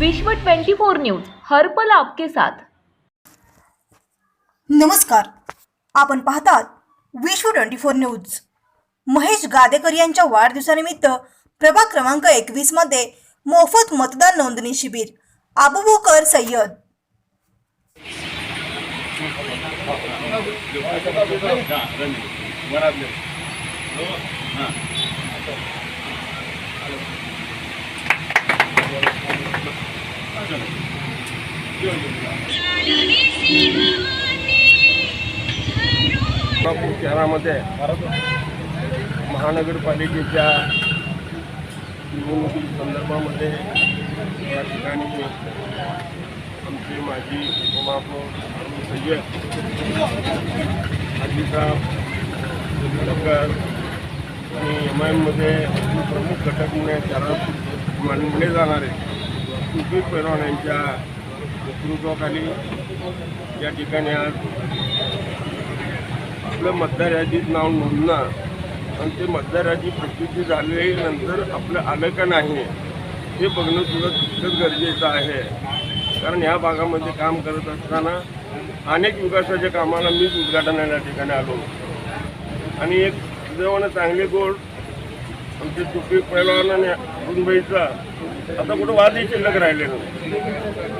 विश्व 24 न्यूज हर्पल आपके साथ. नमस्कार. आपण पाहतात Vishwa twenty four news. Mahesh Gadekar यांच्या वाढदिवसानिमित्त प्रभाग क्रमांक एकवीसमध्ये मोफत मतदान नोंदणी शिबिर. आबुबोकर सय्यद. कोल्हापूर शहरामध्ये महानगरपालिकेच्या निवडणुकी संदर्भामध्ये या ठिकाणी आमचे माजी उपमहापौर सय्यद हाजीसाहेब जगदकर आणि एम आय एममध्ये प्रमुख घटक म्हणून त्याला मानले जाणारे सुधीर पैलवान यांच्या नेतृत्वाखाली या ठिकाणी आज आपलं मतदार यादीत नाव नोंदणं आणि ते मतदार यादी प्रसिद्धी झाल्यानंतर आपलं आलं का नाही हे बघणं सुद्धा तितकंच गरजेचं आहे. कारण ह्या भागामध्ये काम करत असताना अनेक विकासाच्या कामाला मीच उद्घाटनाला या ठिकाणी आलो. आणि एक सुदैवानं चांगले गोड आमचे सुपी पैलवानाने आणि अरुणबाईचा आता कुठं वादही शिल्लक राहिले नाही.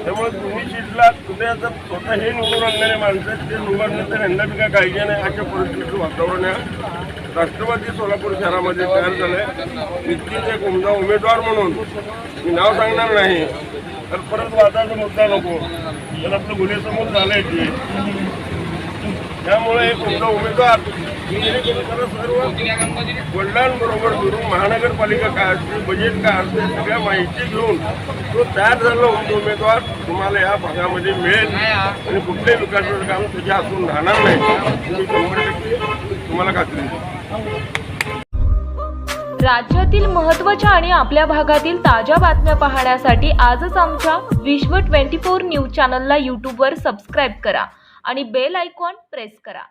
त्यामुळे तुम्ही शिल्लक कुठे आता स्वतः हे निवडून आणणारे माणसं ते निवडणं यांना बी काय काळजी नाही. अशा परिस्थितीचं वातावरण आहे. राष्ट्रवादी सोलापूर शहरामध्ये तयार झालंय. निश्चित एक उमदा उमेदवार म्हणून मी नाव सांगणार नाही तर परत वादाचा मुद्दा नको. तर आपलं गुन्हेसमोर झालंय ते त्यामुळे एक उमदा उमेदवार जेणेकरून सर्व वडिलांबरोबर फिरून महानगरपालिका काय असते बजेट काय असते सगळ्या माहिती घेऊन तो तयार झालेला उमेदवार. तुम्हाला या भागामध्ये मिळेल. आणि कुठल्याही विकासाचं काम त्याच्या हातून राहणार नाही. मी शंभर टक्के तुम्हाला खात्री राज्यातील महत्त्वाच्या आणि आपल्या भागातील ताज्या बातम्या पाहण्यासाठी आजच आमच्या विश्व 24 न्यूज चॅनलला यूट्यूबवर सबस्क्राईब करा आणि बेल आयकॉन प्रेस करा.